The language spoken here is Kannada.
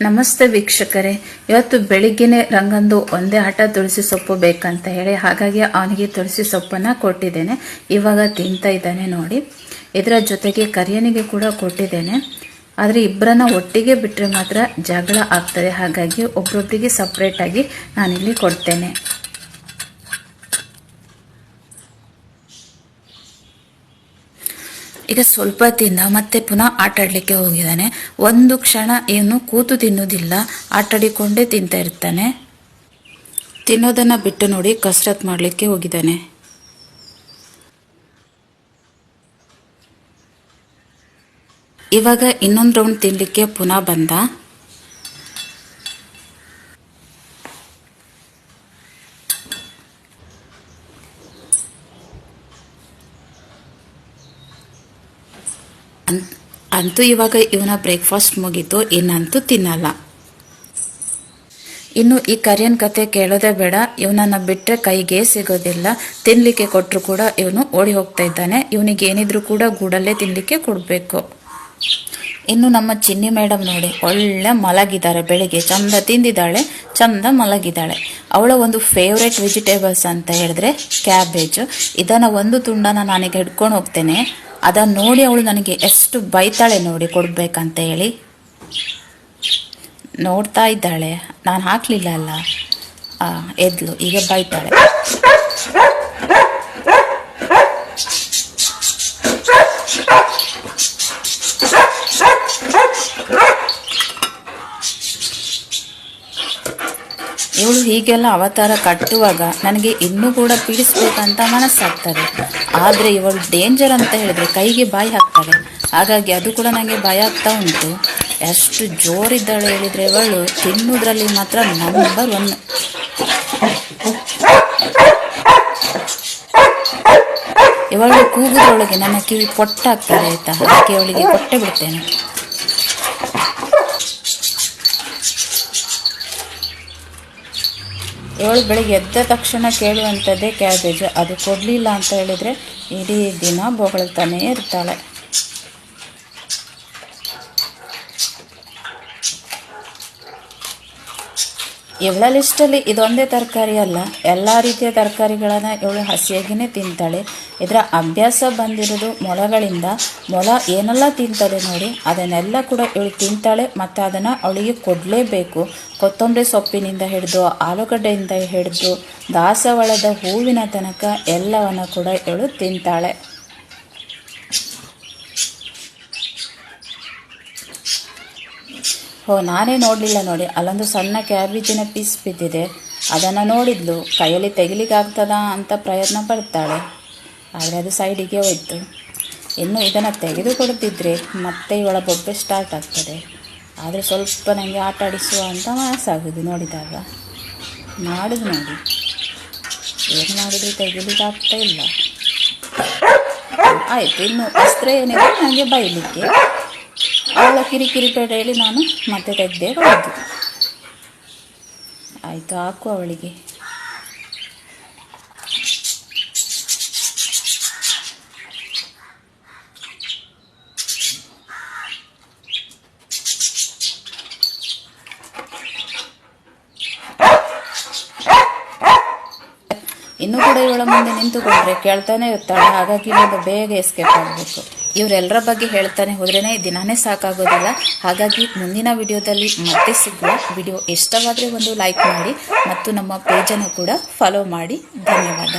ನಮಸ್ತೆ ವೀಕ್ಷಕರೇ. ಇವತ್ತು ಬೆಳಿಗ್ಗೆನೆ ರಂಗಂದು ಒಂದೇ ಹಠ ತುಳಸಿ ಸೊಪ್ಪು ಬೇಕಂತ ಹೇಳಿ, ಹಾಗಾಗಿ ಅವನಿಗೆ ತುಳಸಿ ಸೊಪ್ಪನ್ನು ಕೊಟ್ಟಿದ್ದೇನೆ. ಇವಾಗ ತಿಂತಾ ಇದ್ದಾನೆ ನೋಡಿ. ಇದರ ಜೊತೆಗೆ ಕರಿಯನಿಗೆ ಕೂಡ ಕೊಟ್ಟಿದ್ದೇನೆ. ಆದರೆ ಇಬ್ಬರನ್ನ ಒಟ್ಟಿಗೆ ಬಿಟ್ಟರೆ ಮಾತ್ರ ಜಗಳ ಆಗ್ತದೆ. ಹಾಗಾಗಿ ಒಬ್ಬೊಬ್ಬರಿಗೆ ಸಪ್ರೇಟಾಗಿ ನಾನಿಲ್ಲಿ ಕೊಡ್ತೇನೆ. ಈಗ ಸ್ವಲ್ಪ ತಿಂದ ಮತ್ತೆ ಪುನಃ ಆಟಾಡಲಿಕ್ಕೆ ಹೋಗಿದ್ದಾನೆ. ಒಂದು ಕ್ಷಣ ಏನು ಕೂತು ತಿನ್ನೋದಿಲ್ಲ ಆಟಾಡಿಕೊಂಡೇ ತಿಂತಾ ಇರ್ತಾನೆ. ತಿನ್ನೋದನ್ನ ಬಿಟ್ಟು ನೋಡಿ ಕಸರತ್ ಮಾಡಲಿಕ್ಕೆ ಹೋಗಿದ್ದಾನೆ. ಇವಾಗ ಇನ್ನೊಂದು ರೌಂಡ್ ತಿನ್ನಲಿಕ್ಕೆ ಪುನಃ ಬಂದ. ಅಂತೂ ಇವಾಗ ಇವನ ಬ್ರೇಕ್ಫಾಸ್ಟ್ ಮುಗೀತು, ಇನ್ನಂತೂ ತಿನ್ನಲ್ಲ. ಇನ್ನು ಈ ಕರಿಯನ್ ಕತೆ ಕೇಳೋದೇ ಬೇಡ. ಇವನನ್ನ ಬಿಟ್ಟರೆ ಕೈಗೆ ಸಿಗೋದಿಲ್ಲ. ತಿನ್ನಲಿಕ್ಕೆ ಕೊಟ್ಟರು ಕೂಡ ಇವನು ಓಡಿ ಹೋಗ್ತಾ ಇದ್ದಾನೆ. ಇವನಿಗೆ ಏನಿದ್ರು ಕೂಡ ಗೂಡಲ್ಲೇ ತಿನ್ನಲಿಕ್ಕೆ ಕೊಡಬೇಕು. ಇನ್ನು ನಮ್ಮ ಚಿನ್ನಿ ಮೇಡಮ್ ನೋಡಿ, ಒಳ್ಳೆ ಮಲಗಿದ್ದಾರೆ ಬೆಳಿಗ್ಗೆ. ಚಂದ ತಿಂದಿದ್ದಾಳೆ, ಚಂದ ಮಲಗಿದ್ದಾಳೆ. ಅವಳ ಒಂದು ಫೇವ್ರೆಟ್ ವೆಜಿಟೇಬಲ್ಸ್ ಅಂತ ಹೇಳಿದ್ರೆ ಕ್ಯಾಬೇಜು ಇದನ್ನು ಒಂದು ತುಂಡನ ನಾನೀಗ ಹಿಡ್ಕೊಂಡು ಹೋಗ್ತೇನೆ. ಅದನ್ನ ನೋಡಿ ಅವಳು ನನಗೆ ಎಷ್ಟು ಬೈತಾಳೆ ನೋಡಿ, ಕೊಡಬೇಕಂತ ಹೇಳಿ. ನೋಡ್ತಾ ಇದ್ದಾಳೆ. ನಾನು ಹಾಕ್ಲಿಲ್ಲ ಅಲ್ಲ. ಎದ್ಲು, ಈಗ ಬೈತಾಳೆ. ಇವಳು ಹೀಗೆಲ್ಲ ಅವತಾರ ಕಟ್ಟುವಾಗ ನನಗೆ ಇನ್ನೂ ಕೂಡ ಪೀಡಿಸ್ಬೇಕಂತ ಮನಸ್ಸಾಗ್ತದೆ. ಆದರೆ ಇವಳು ಡೇಂಜರ್ ಅಂತ ಹೇಳಿದ್ರೆ ಕೈಗೆ ಬಾಯಿ ಹಾಕ್ತಾಳೆ ಹಾಗಾಗಿ ಅದು ಕೂಡ ನನಗೆ ಭಯ ಆಗ್ತಾ ಉಂಟು. ಎಷ್ಟು ಜೋರಿದ್ದಾಳೆ ಹೇಳಿದರೆ ಇವಳು ತಿನ್ನುವುದರಲ್ಲಿ ಮಾತ್ರ ನಂಬರ್ ಒನ್ ಇವಳು ಕೂಗುದ್ರೊಳಗೆ ನನ್ನ ಕಿವಿ ಪೊಟ್ಟಾಗ್ತದೆ ಆಯ್ತಾ? ಅದಕ್ಕೆ ಅವಳಿಗೆ ಕೊಟ್ಟೆ ಬಿಡ್ತೇನೆ. ಇವಳು ಬೆಳಿಗ್ಗೆ ಎದ್ದ ತಕ್ಷಣ ಕೇಳುವಂಥದ್ದೇ ಕ್ಯಾಬೇಜು. ಅದು ಕೊಡಲಿಲ್ಲ ಅಂತ ಹೇಳಿದರೆ ಇಡೀ ದಿನ ಬೊಗಳ್ತಾನೇ ಇರ್ತಾಳೆ. ಇವಳ ಲಿಸ್ಟಲ್ಲಿ ಇದೊಂದೇ ತರಕಾರಿ ಅಲ್ಲ, ಎಲ್ಲ ರೀತಿಯ ತರಕಾರಿಗಳನ್ನು ಇವಳು ಹಸಿಯಾಗಿಯೇ ತಿಂತಾಳೆ. ಇದರ ಅಭ್ಯಾಸ ಬಂದಿರೋದು ಮೊಲಗಳಿಂದ. ಮೊಲ ಏನೆಲ್ಲ ತಿಂತದೆ ನೋಡಿ, ಅದನ್ನೆಲ್ಲ ಕೂಡ ಇವಳು ತಿಂತಾಳೆ, ಮತ್ತು ಅದನ್ನು ಅವಳಿಗೆ ಕೊಡಲೇಬೇಕು. ಕೊತ್ತಂಬರಿ ಸೊಪ್ಪಿನಿಂದ ಹಿಡಿದು, ಆಲೂಗಡ್ಡೆಯಿಂದ ಹಿಡಿದು, ದಾಸವಾಳದ ಹೂವಿನ ತನಕ ಎಲ್ಲವನ್ನು ಕೂಡ ಇವಳು ತಿಂತಾಳೆ. ಓ, ನಾನೇ ನೋಡಲಿಲ್ಲ ನೋಡಿ. ಅಲ್ಲೊಂದು ಸಣ್ಣ ಕ್ಯಾಬೇಜಿನ ಪೀಸ್ ಬಿದ್ದಿದೆ. ಅದನ್ನು ನೋಡಿದ್ಲು. ಕೈಯಲ್ಲಿ ತೆಗಿಲಿಕ್ಕೆ ಆಗ್ತದಾ ಅಂತ ಪ್ರಯತ್ನ ಪಡ್ತಾಳೆ. ಆದರೆ ಅದು ಸೈಡಿಗೆ ಹೋಯ್ತು. ಇನ್ನು ಇದನ್ನು ತೆಗೆದುಕೊಡ್ತಿದ್ರೆ ಮತ್ತೆ ಇವಳ ಬೊಬ್ಬೆ ಸ್ಟಾರ್ಟ್ ಆಗ್ತದೆ. ಆದರೆ ಸ್ವಲ್ಪ ನನಗೆ ಆಟ ಆಡಿಸುವ ಅಂತ ಮನಸ್ಸಾಗೋದು ನೋಡಿದಾಗ. ಮಾಡುದು ನೋಡಿ. ಏನು ಮಾಡಿದ್ರು ತೆಗಿಲಿಕ್ಕಾಗ್ತಾ ಇಲ್ಲ. ಆಯಿತು, ಇನ್ನು ಅಸ್ತ್ರ ಏನಿದೆ ನನಗೆ ಬೈಲಿಕ್ಕೆ. ಅವಳ ಕಿರಿಕಿರಿ ಕಿರಿ ಹೇಳಿ ನಾನು ಮತ್ತೆ ತೆಗೆದೇ ಹೋದ್ದು ಆಯಿತು, ಹಾಕು ಅವಳಿಗೆ. ಇನ್ನೂ ಕೂಡ ಇವಳ ಮುಂದೆ ನಿಂತುಕೊಂಡ್ರೆ ಕೇಳ್ತಾನೆ ಇರ್ತಾಳೆ, ಹಾಗಾಗಿ ಬೇಗ ಎಸ್ಕೇಪ್ ಆಗಬೇಕು. ಇವರೆಲ್ಲರ ಬಗ್ಗೆ ಹೇಳ್ತಾನೆ ಹೋದ್ರೇ ದಿನಾನೇ ಸಾಕಾಗೋದಿಲ್ಲ. ಹಾಗಾಗಿ ಮುಂದಿನ ವಿಡಿಯೋದಲ್ಲಿ ಮತ್ತೆ ಸಿಗುವ ವಿಡಿಯೋ ಇಷ್ಟವಾದರೆ ಒಂದು ಲೈಕ್ ಮಾಡಿ ಮತ್ತು ನಮ್ಮ ಪೇಜನ್ನು ಕೂಡ ಫಾಲೋ ಮಾಡಿ. ಧನ್ಯವಾದ.